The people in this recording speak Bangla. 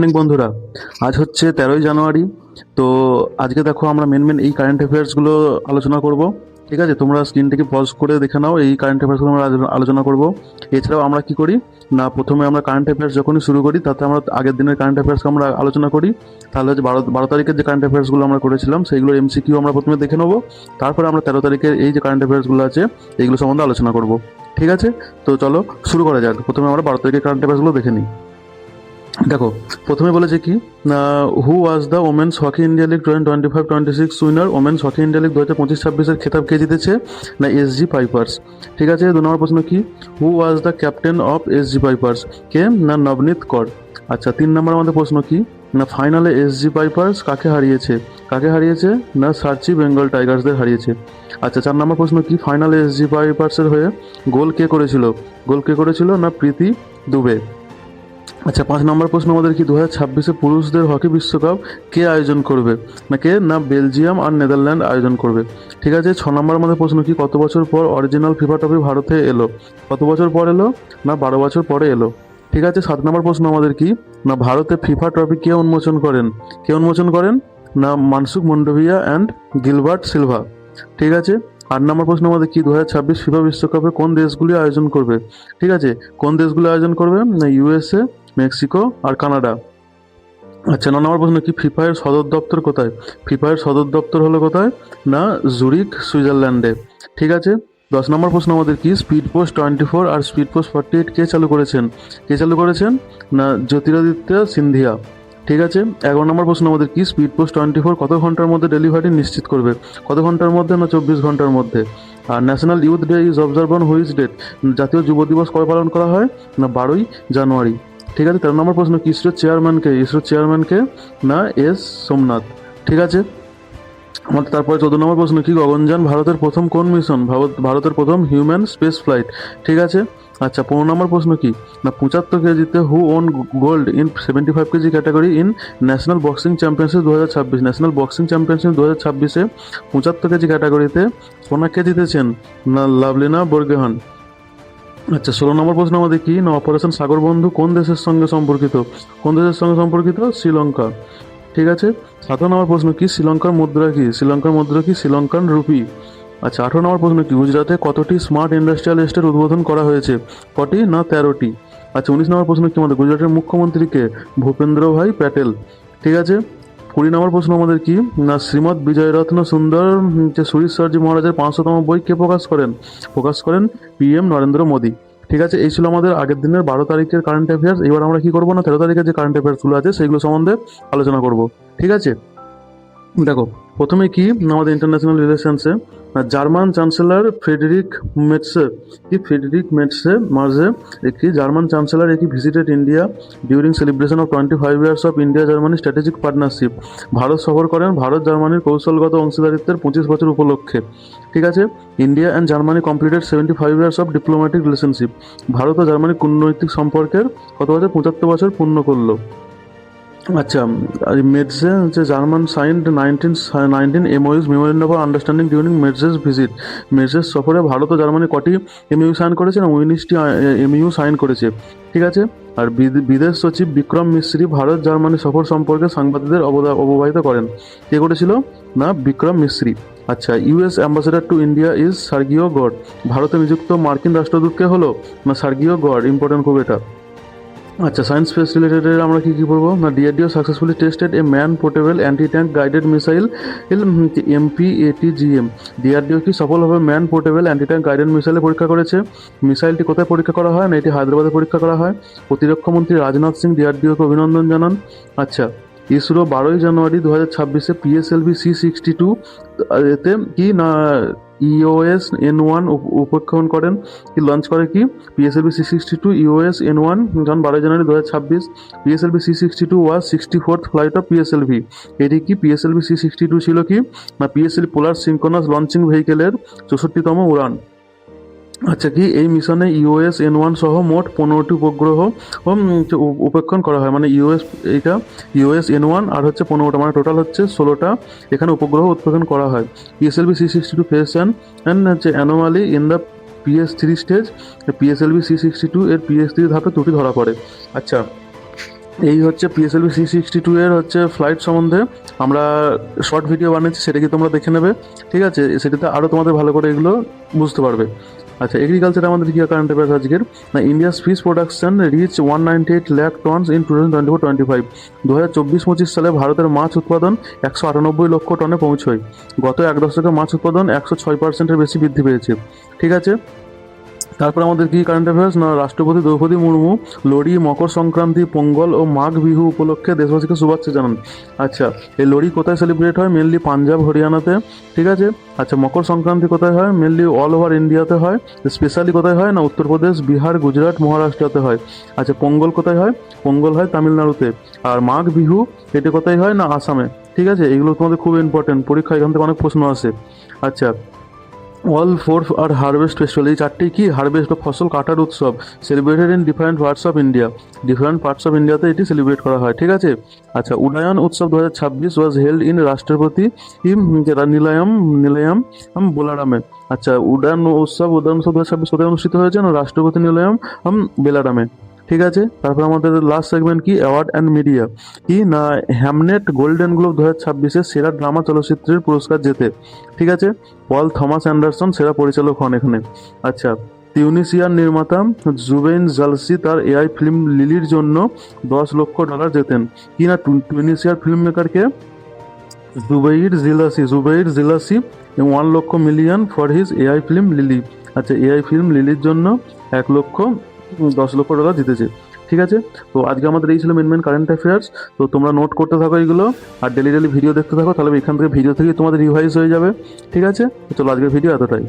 মর্নিং বন্ধুরা। আজ হচ্ছে তেরোই জানুয়ারি। তো আজকে দেখো আমরা মেন মেন এই কারেন্ট অ্যাফেয়ার্সগুলো আলোচনা করব। ঠিক আছে? তোমরা স্ক্রিনটিকে পজ করে দেখে নাও এই কারেন্ট অ্যাফেয়ার্সগুলো আমরা আলোচনা করব। এছাড়াও আমরা কি করি? না, প্রথমে আমরা কারেন্ট অ্যাফেয়ার্স যখনই শুরু করি, তাতে আমরা আগের দিনের কারেন্ট অ্যাফেয়ার্সকে আমরা আলোচনা করি। তাহলে হচ্ছে বারো বারো তারিখের যে কারেন্ট অ্যাফেয়ার্সগুলো আমরা করেছিলাম, সেইগুলো এমসিকিউ আমরা প্রথমে দেখে নেব। তারপরে আমরা তেরো তারিখের এই যে কারেন্ট অ্যাফেয়ার্সগুলো আছে, এইগুলো সম্বন্ধে আলোচনা করব। ঠিক আছে? তো চলো শুরু করা যাক। প্রথমে আমরা বারো তারিখের কারেন্ট অ্যাফেয়ার্সগুলো দেখে নিই। দেখো, প্রথমে বলেছে কি who was the women's hockey India league twenty twenty five twenty six winner women's hockey India league দু হাজার পঁচিশ ছাব্বিশের খেতাব কে জিতেছে? না এস জি পাইপার্স ঠিক আছে, দু নম্বর প্রশ্ন কি? Who was the captain of S G Pipers কে? না, নবনীত কর। আচ্ছা তিন নম্বর আমাদের প্রশ্ন কি? না ফাইনালে এস জি পাইপার্স কাকে হারিয়েছে? কাকে হারিয়েছে? না সার্চি বেঙ্গল টাইগার্সদের হারিয়েছে। আচ্ছা চার নম্বর প্রশ্ন কি? ফাইনালে এস জি পাইপার্সের হয়ে গোল কে করেছিল? গোল কে করেছিল? না, প্রীতি দুবে। আচ্ছা পাঁচ নম্বর প্রশ্ন আমাদের কি দু হাজার ছাব্বিশে পুরুষদের হকি বিশ্বকাপ কে আয়োজন করবে? না কে, না বেলজিয়াম আর নেদারল্যান্ড আয়োজন করবে। ঠিক আছে, ছ নম্বর আমাদের প্রশ্ন কি, কত বছর পর অরিজিনাল ফিফা ট্রফি ভারতে এলো? কত বছর পর এলো? না বারো বছর পরে এলো? ঠিক আছে, সাত নম্বর প্রশ্ন আমাদের কি, না ভারতে ফিফা ট্রফি কে উন্মোচন করেন? কে উন্মোচন করেন? না Mansukh Mandaviya and Gilbert Silva. ঠিক আছে, আট নম্বর প্রশ্ন আমাদের কি দু হাজার ছাব্বিশ ফিফা বিশ্বকাপে কোন দেশগুলি আয়োজন করবে? ঠিক আছে, কোন দেশগুলি আয়োজন করবে? না ইউএসএ মেক্সিকো আর কানাডা। আচ্ছা ন নম্বর প্রশ্ন কি ফিফায়ের সদর দপ্তর কোথায়? ফিফায়ের সদর দপ্তর হলো কোথায়? না জুরিক সুইজারল্যান্ডে। ঠিক আছে? দশ নম্বর প্রশ্ন আমাদের কি স্পিড পোস্ট টোয়েন্টি ফোর আর স্পিড পোস্ট ফর্টি এইট কে চালু করেছেন? কে চালু করেছেন? না, জ্যোতিরাদিত্য সিন্ধিয়া। ঠিক আছে? এগারো নম্বর প্রশ্ন আমাদের কি স্পিড পোস্ট টোয়েন্টি ফোর কত ঘণ্টার মধ্যে ডেলিভারি নিশ্চিত করবে? কত ঘণ্টার মধ্যে না চব্বিশ ঘণ্টার মধ্যে? আর national youth day is observe on which date? জাতীয় যুব দিবস কবে পালন করা হয়? না, বারোই জানুয়ারি। ঠিক আছে, তেরো নম্বর প্রশ্ন ইসরোর চেয়ারম্যানকে ইসরোর চেয়ারম্যানকে না, এস সোমনাথ। ঠিক আছে? আমাদের তারপরে চোদ্দ নম্বর প্রশ্ন, কি গগনযান ভারতের প্রথম কোন মিশন ভারত, ভারতের প্রথম হিউম্যান স্পেস ফ্লাইট ঠিক আছে? আচ্ছা পনেরো নম্বর প্রশ্ন কি? না, পঁচাত্তর কেজিতে who won gold in seventy five kg category in national boxing championship দু হাজার ছাব্বিশ? ন্যাশনাল বক্সিং চ্যাম্পিয়নশিপ দু হাজার ছাব্বিশে পঁচাত্তর কেজি ক্যাটাগরিতে সোনা কে জিতেছেন না, লাভলিনা বর্গেহান। আচ্ছা ষোলো নম্বর প্রশ্ন আমাদের কি? না, অপারেশন সাগর বন্ধু কোন দেশের সঙ্গে সম্পর্কিত? কোন দেশের সঙ্গে সম্পর্কিত? শ্রীলঙ্কা। ঠিক আছে? সতেরো নম্বর প্রশ্ন কি? শ্রীলঙ্কার মুদ্রা কি? শ্রীলঙ্কার মুদ্রা কি শ্রীলঙ্কান রুপি? আচ্ছা আঠারো নম্বর প্রশ্ন কি? গুজরাটে কতটি স্মার্ট ইন্ডাস্ট্রিয়াল এস্টেট উদ্বোধন করা হয়েছে? কটি না তেরোটি? আচ্ছা উনিশ নম্বর প্রশ্ন কি আমাদের? গুজরাটের মুখ্যমন্ত্রীকে ভূপেন্দ্র ভাই প্যাটেল। ঠিক আছে? কুড়ি নম্বর প্রশ্ন আমাদের কি? না, শ্রীমৎ বিজয়রত্ন সুন্দর যে সরজি মহারাজের পাঁচশোতম বই কে প্রকাশ করেন? প্রকাশ করেন পি এম নরেন্দ্র মোদী। ঠিক আছে, এই ছিল আমাদের আগের দিনের বারো তারিখের কারেন্ট অ্যাফেয়ার্স এবার আমরা কি করব না, তেরো তারিখের যে কারেন্ট অ্যাফেয়ার্সগুলো আছে, সেগুলো সম্বন্ধে আলোচনা করব। ঠিক আছে? দেখো, প্রথমে কি আমাদের ইন্টারন্যাশনাল রিলেশনসে জার্মান চ্যান্সেলর ফ্রেডরিক মেটসে কি ফ্রেডরিক মেটসে মার্জে একটি জার্মান চ্যান্সেলর একটি visited India during celebration of twenty five years of India Germany strategic partnership Bharat সফর করেন, ভারত জার্মানির কৌশলগত অংশীদারিত্বের পঁচিশ বছর উপলক্ষে। ঠিক আছে? India and Germany completed seventy five years of diplomatic relationship Bharat O Germany কূটনৈতিক সম্পর্কের কত বছর? পঁচাত্তর বছর পূর্ণ করল। আচ্ছা মেডসে হচ্ছে German signed nineteen nineteen MOUs memorial of understanding during মেডসেস visit মেডসেস সফরে ভারত ও জার্মানি কটি এমইউ সাইন করেছে না উনিশটি এমইউ সাইন করেছে। ঠিক আছে? আর বিদ- বিদেশ সচিব বিক্রম মিশ্রি ভারত জার্মানি সফর সম্পর্কে সাংবাদিকদের অববাহিত করেন। কে করেছিল? না, বিক্রম মিশ্রি আচ্ছা US ambassador to India is Sergio Gor ভারতে নিযুক্ত মার্কিন রাষ্ট্রদূতকে হলো? না সার্গিও গড ইম্পর্টেন্ট খুব এটা। আচ্ছা সায়েন্স স্পেস রিলেটেড আমরা কী কী পড়ব? না DRDO successfully tested a man portable anti tank guided missile MP AT GM DRDO কি সফলভাবে man portable anti tank guided মিসাইলে পরীক্ষা করেছে? মিসাইলটি কোথায় পরীক্ষা করা হয়? না, এটি হায়দ্রাবাদে পরীক্ষা করা হয়? প্রতিরক্ষামন্ত্রী রাজনাথ সিং ডিআরডিওকে অভিনন্দন জানান। আচ্ছা ইসরো বারোই জানুয়ারি দু হাজার ছাব্বিশে পিএসএলভি সি সিক্সটি টু এতে কি না ইওএস এন ওয়ান উপেক্ষণ করেন? কি লঞ্চ করে কি? PSLV C sixty two EOS N one যখন বারোই জানুয়ারি দু হাজার ছাব্বিশ PSLV C sixty two was sixty fourth flight of PSLV এটি কি পিএসএলভি সি সিক্সটি টু ছিল কি? না পিএসএল পোলার সিঙ্কোনাস লঞ্চিং ভেহিকেলের চৌষট্টিতম উড়ান? আচ্ছা কি এই মিশনে ইওএস এন ওয়ান সহ মোট পনেরোটি উপগ্রহ উপেক্ষণ করা হয়? মানে ইওএস এইটা ইওএস এন ওয়ান আর হচ্ছে পনেরোটা মানে টোটাল হচ্ছে ষোলোটা এখানে উপগ্রহ উৎপাদন করা হয়। PSLV C sixty two face and হচ্ছে anomaly in the PS three stage PSLV C sixty two এর পিএস থ্রি ধাপে ত্রুটি ধরা পড়ে। আচ্ছা এই হচ্ছে পিএসএলভি সি সিক্সটি টু এর হচ্ছে ফ্লাইট সম্বন্ধে আমরা শর্ট ভিডিও বানিয়েছি, সেটা কি তোমরা দেখে নেবে? ঠিক আছে, সেটাতে আরও তোমাদের ভালো করে এগুলো বুঝতে পারবে। আচ্ছা এগ্রিকালচার আমাদের কি কারেন্ট অ্যাফেয়ার্স আজকের? না India's fish production reach one ninety eight lakh tons in two thousand twenty four twenty five দু হাজার চব্বিশ পঁচিশ সালে ভারতের মাছ উৎপাদন একশো আটানব্বই লক্ষ টনে পৌঁছয়। গত এক দশকে মাছ উৎপাদন একশো ছয় পার্সেন্টের বেশি বৃদ্ধি পেয়েছে। ঠিক আছে? তারপর আমাদের কি কারেন্ট অ্যাফেয়ার্স না, রাষ্ট্রপতি দ্রৌপদী মুর্মু লোড়ি মকর সংক্রান্তি, পোঙ্গল ও মাঘ বিহু উপলক্ষে দেশবাসীকে শুভেচ্ছা জানান। আচ্ছা এই লোড়ি কোথায় সেলিব্রেট হয়? মেনলি পাঞ্জাব, হরিয়ানাতে, ঠিক আছে? আচ্ছা মকর সংক্রান্তি কোথায় হয়? মেনলি অল ওভার ইন্ডিয়াতে হয়। স্পেশালি কোথায় হয়? না, উত্তরপ্রদেশ, বিহার, গুজরাট, মহারাষ্ট্রতে হয়। আচ্ছা পোঙ্গল কোথায় হয়? পোঙ্গল হয় তামিলনাড়ুতে। আর মাঘ বিহু, এটা কোথায় হয়? না, আসামে, ঠিক আছে? এগুলো তোমাদের খুব ইম্পর্টেন্ট পরীক্ষা, এখান থেকে অনেক প্রশ্ন আসে। আচ্ছা all four are harvest festival, এই চারটি কি হারভেস্ট বা ফসল কাটার উৎসব? Celebrated in different parts of India different parts of ইন্ডিয়াতে এটি সেলিব্রেট করা হয়, ঠিক আছে? আচ্ছা উডায়ন উৎসব দু হাজার ছাব্বিশ ওয়াজ হেল্ড ইন রাষ্ট্রপতি নিলয়ম নিলয়ম বোলারামে। আচ্ছা উডান উৎসব উডান উৎসব দু হাজার ছাব্বিশ অনুষ্ঠিত হয়েছে? রাষ্ট্রপতি নিলয়ম বেলারামে। ঠিক আছে? তারপর আমাদের লাস্ট সেগমেন্ট কি? অ্যাওয়ার্ড অ্যান্ড মিডিয়া কি? না হ্যামনেট গোল্ডেন গ্লোব দু হাজার ছাব্বিশে সেরা ড্রামা চলচ্চিত্রের পুরস্কার জেতে। ঠিক আছে? পল থমাস অ্যান্ডারসন সেরা পরিচালক হন এখানে। আচ্ছা তিউনিসিয়ার নির্মাতা জুবেইন জালসি তার এআই ফিল্ম লিলির জন্য দশ লক্ষ ডলার জেতেন। কি না টু- টিউনিসিয়ার film মেকারকে Zoubeir Jlassi Zoubeir Jlassi one lakh million for his AI film Lily আচ্ছা এআই ফিল্ম লিলির জন্য এক লক্ষ দশ লক্ষ টাকা জিতেছে। ঠিক আছে? তো আজকে আমাদের এই ছিল মেন মেন কারেন্ট অ্যাফেয়ার্স তো তোমরা নোট করতে থাকো এইগুলো আর ডেলি ডেলি ভিডিও দেখতে থাকো, তাহলে এখান থেকে ভিডিও থেকে তোমাদের রিভাইজ হয়ে যাবে। ঠিক আছে? চলো আজকের ভিডিও এতটাই।